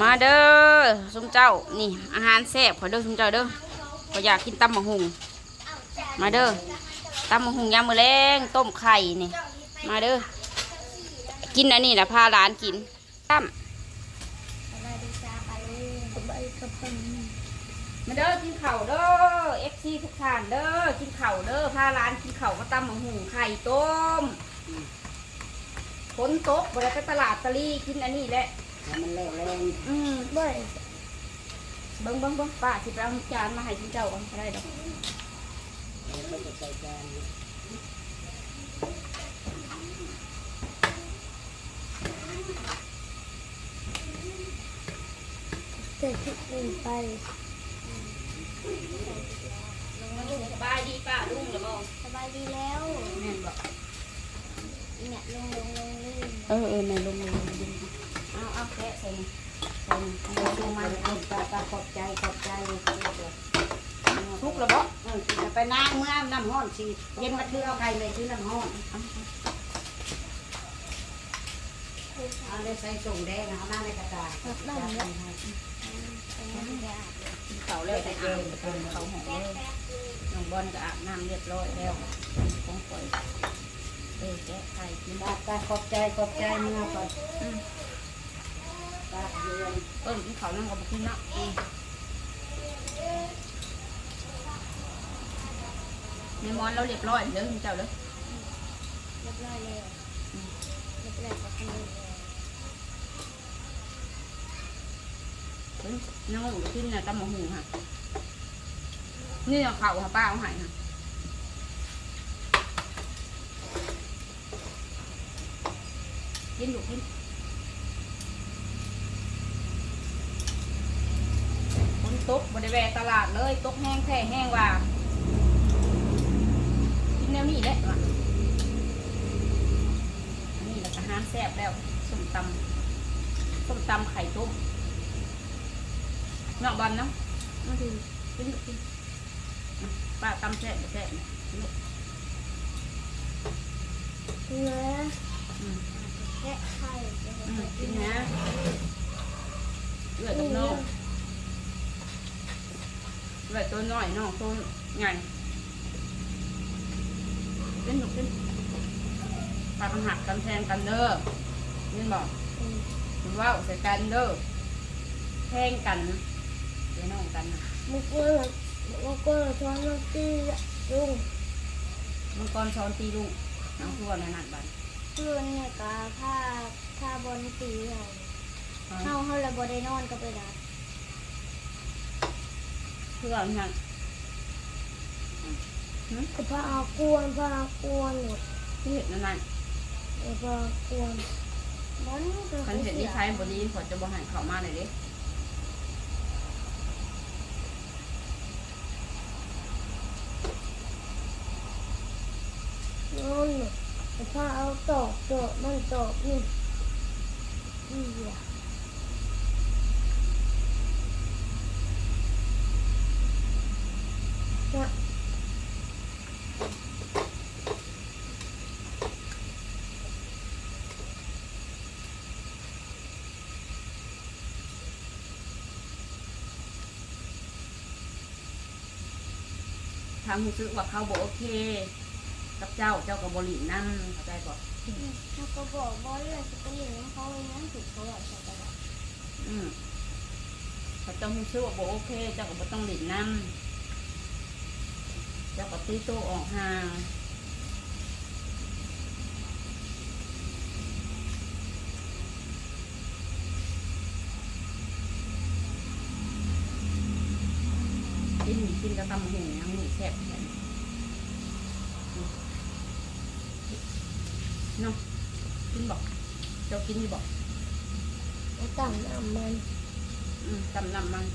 มาเด้อซุมเจ้า นี่ อาหารแซ่บขอเด้อซุมเจ้าเด้อขอยากกินตำมะฮุงมาเด้อตำมะฮุงยามมื้อแรงต้มไข่นี่ มาเด้อ กินอันนี้นะพาหลานกินตั้มายดีจ้าปาลูสบายกับผมมาเด้อกินข้าเด้อ FC ทุกท่านเด้อ กินเข้าเด้อพาหลานกินเข้าวก็ตำมะฮุงไข่ต้มฝนตกบ่ได้ไปตลาดตะลี่กินอันนี้แหละ แล้วมันแรงแรงอืมบ่อยเบิ้งเบิ้งเบิ้งป้าสิไปเอาจานมาให้ชินเจ้าก่อนก็ได้ดอกแล้วมันจะใส่จานเสร็จที่อื่นไปลุงมาลุงสบายดีป้าลุงหรือเปล่าสบายดีแล้วแม่นบอกเนี่ยลงลงลงลื่นเออเออในลุงลุงลุง เอาเอาแกะใส่ใส่เอาลงมาเอาเอาตาตาขอบใจขอบใจทุกระเบออจะไปนั่งเมื่อน้ำห้อนสิเย็นมาคือเอาไก่เลยคือน้ำห้อนเอาเลยใส่ส่งแดงเอาหน้าในกระดาษรับได้ไหมกินเขาวแล้วแต่อาบเขาหอมเลยน้องบอลก็อาบน้ำเรียบร้อยแล้วของปล่อยเออแกะไข่กินตาตาขอบใจขอบใจเมื่อก่อนตาเดือน เออกินเขาวนั่งกับกินเนาะในมอนเราเรียบร้อยเด้อคุณเจ้าเด้อเรียบร้อยแล้วเรียบร้อยกับคนอื่นเฮ้ยน้องหมูกินน่ะตำมะหูค่ะนี่เอาเขาค่ะป้าเอาใหายค่ะกินอยู่กินคน ตกบริเวณตลาดเลย ตกแห้งแท้แห้งว่ากินแนวนี้แหละว่ะอันนี้แหละอาหารแซ่บแล้วส้มตำส้มตำไข่ต้มนอกบอลเนาะมาดูกินลูกกินอะป้าตำแซ่บบ่แซ่บเนี่ยกินลูกเนื้ออืมแกะไข่อืมกินนะเลือดกับน้อง เลือดตัวน้อยน้องตัวใหญ่กินลูกกินปลากันหักกันแทงกันเด้อนี่บอกหรือว่าใส่กันเด้อแทงกันเดี๋ยวน้องกันนะมุกว่ามุกว่าช้อนน้ำตีลุงมังกรช้อนตีลูกน้ำทั่วในนัดบันเพื่อนเนี่ยก็ถ้าถ้าบนตีเราเฮาเฮาเลยบ่ได้นอนก็ไปได้ เพื่อนค่ะก็พาเอากวนพาเอากวนหมดที่เห็นนั่นนั่นแล้วก็กวนบอนก็คันเห็นนี่ใช้บดีขอจะบอหันเข้ามาหน่อยดินอนแล้วพาเอาตอกตอกมันตอกนี่นี่อะ นะทางรู้สึกว่าเขาบอกโอเค กับเจ้าเจ้ากับบรินั่นเข้าใจก่อนเขาก็บอกว่าเรื่องสกลิงเขาเลยนั้นถูกเขาบอกใส่กระดาษอืมเขาเจ้ารู้สึกว่าบอกโอเค เจ้าก็บ่ต้องหลินนั่น เจ้าก็ตีโตวออกห่างกินกินกระตำหูยังหนีแซ่บแค่นี้เนาะกินบอกเจ้ากินอยู่บอกแล้วตั้งน้ำมันอืมตำนำมัน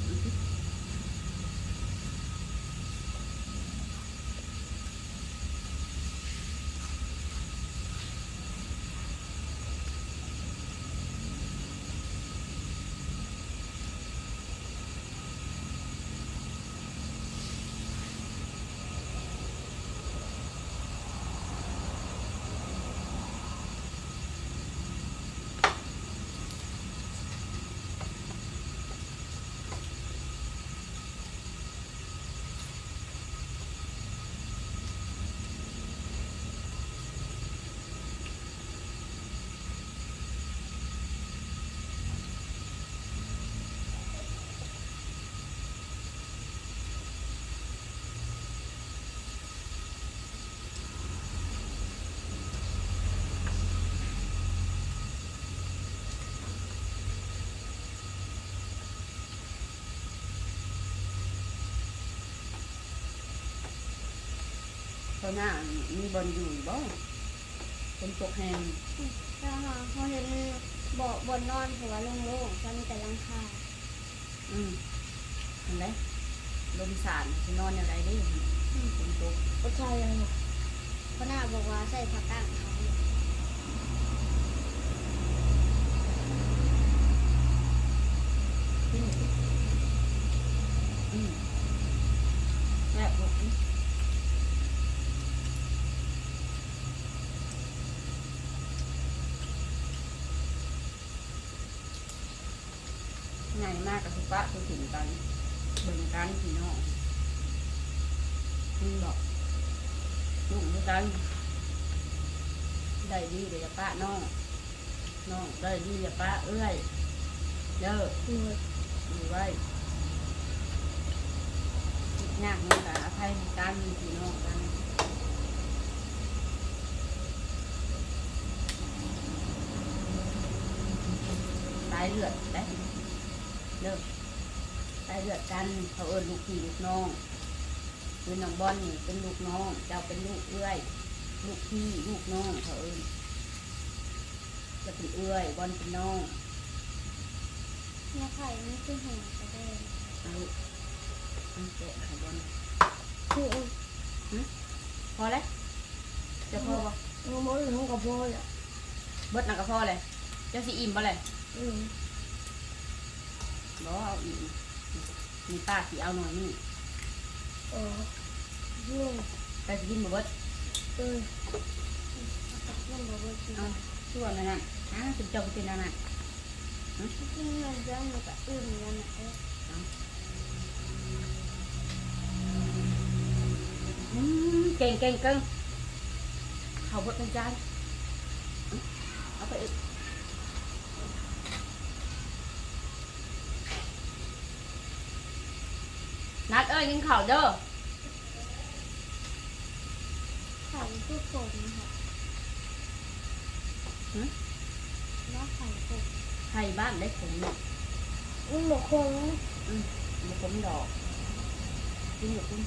ตอนหน้ามีบอลอยู่บ่คนตกแหงถ้าหาเขาเห็นเบาะบนนอนหัวโล่งๆจะมีแต่หลังคาอืมเห็นไหมลมสานจะนอนอย่างไรได้คนตกก็ใช่เลยเพราะหน้าบอกว่าใส่ผักตั้งเขา อืมอืมแม่บอกอืมใหญ่มากกับสุ ปะตัวถึงกันเบิ่งกันพี่น้องนี่บอกลุงด้วยกันได้ดีเดี๋ยวจะป้าน้องน้องได้ดีอย่าป้าเอ้ยเด้อดูไว้ยากนี่แต่อภัยการมีพี่น้องกันสายเลือดได้เลิก สายเลือดกัน เขาเอิญลูกพี่ลูกน้องคือน้องบอลนี่เป็นลูกน้อง เจ้าเป็นลูกเอื้อย ลูกพี่ลูกน้องเขาเอิญจะเป็นเอื้อยบอลเป็นน้องเนี่ยไข่ไม่ขึ้นหัวก็ได้เอาเอาแกะไข่บอลคือพอแล้วจะพอปะงมหรือห้องกับพ่ออะเบิดหนักก็พอเลยเจะสิอิ่มปะเลยอืมบอกเอาอิ่ม มีป้าสีเอาหน่อยนี่เออยุ่งแต่สิกินบ่เบิดเออมันบอกว่ากินเอาช่วงนั้นน่ะอ่าสิเจ้าเป็นอันนั้นกินเงินเยอะมันก็อึ้มแล้วนะเอออืมเก่งเก่งเก่งเขาเบิดเป็นจานเอาไปอีกนัดเอ้ยกินข้าวเด้อไข่ทุกคนค่ะแล้วไข่ตกไทยบ้านได้ผมเนี่ยมันบอกคงมันผมดอกกินอยู่กิน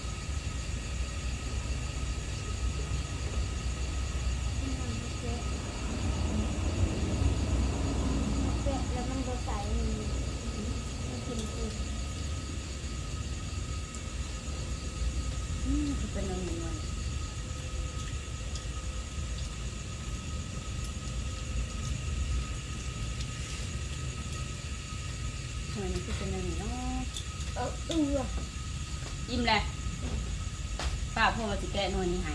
มันเจ๊เจ๊แล้วมันก็ใส่มันมันกินกิน อืม เป็นอะไรเงี้ยทำไมมันเป็นอะไรเนาะเออเอออิ่มเลยป้าพ่อมาสิแกะหน่วนี้ให้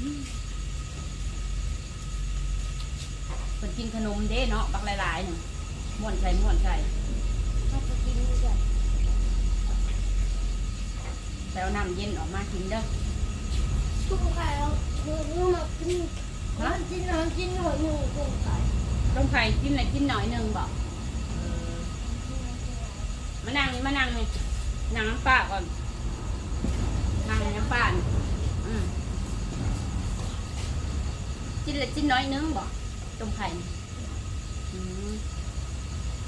อืมเพิ่นกินขนมเด้เนาะบักหลายๆหนึ่งม่วนใส่ม่วนใส่มันจะกินกันแต่เอาน้ำเย็นออกมากินเด้อทุกไข่เราคือมันกินมันกินน้ำกินหอยหนึ่งกุ้งไก่ต้มไข่กินอะไรกินหน่อยหนึ่งบอกมานั่งนี่มานั่งนี่นั่งน้ำป้าก่อนนั่งน้ำป้านี่อืมกินอะไรกินน้อยหนึงบอกต้มไข่นี่อืม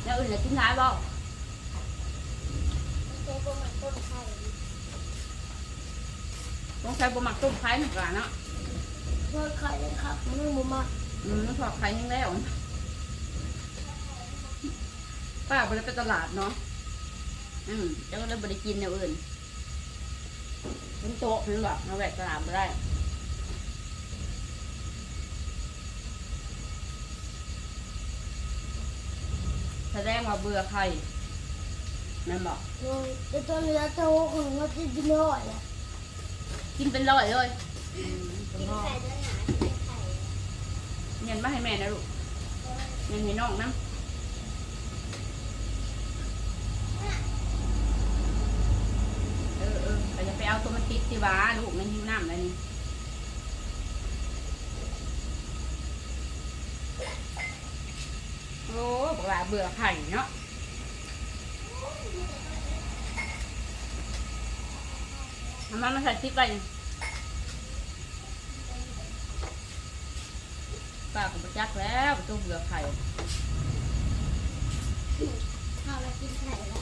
แล้วอื่นอะไรกินร้ายบอกเจ๊ก็มันต้นไข่ ต้องใช้บะหมักต้มไข่หนึ่งกว่าเนาะทอดไข่เลยครับมันมุมาอืมถอดไข่ยังแล้วป้าไปเลยไปตลาดเนาะอืมแล้วก็เลยบริกินแนวอื่นบนโต๊ะนั่นแบบมาแวะตลาดไม่ได้แสดงว่าเบื่อไข่นั่นบอกเลยแต่ตอนนี้โตของเราจะกินหอยอะ กินเป็นร้อยเลยอืมเป็นกินร้อยไข่ด้วยนะกินไข่เงินมาให้แม่นะลูกเงินให้น้องนะเออเออแต่จะไปเอาตัวมันติดสิวะลูกมันหิวน้ำแล้วนี่โอ้บอกว่าเบื่อไข่เนาะ เอามันมาใส่ซิปไปป้าก็ประจักแล้วตัวเบื่อไข่ข้าวเรากินไข่ละ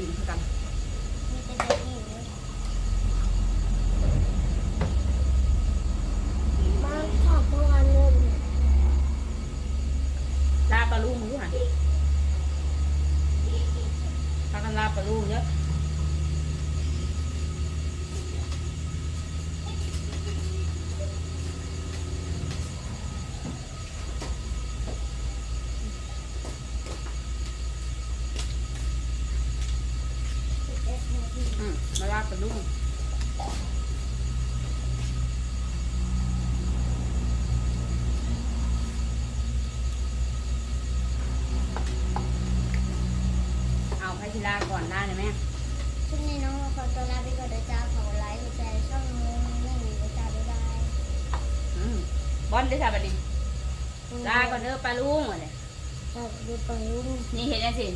你不敢 ลาก่อนได้ไหมช่วงนี้น้องขอตัวลาไปก่อนเดี๋ยวจ้าเขาไลฟ์หัวใจช่องนู้นนี่เดี๋ยวจ้าบ๊ายบายอืมบอลได้ค่ะบัดนี้ลาก่อนเด้อปลาลุงว่าเลยจ้าดูปลุงนี่เห็นยังสิ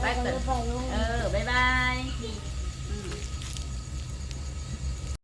ไปกันดูไปลุงเออบ๊ายบาย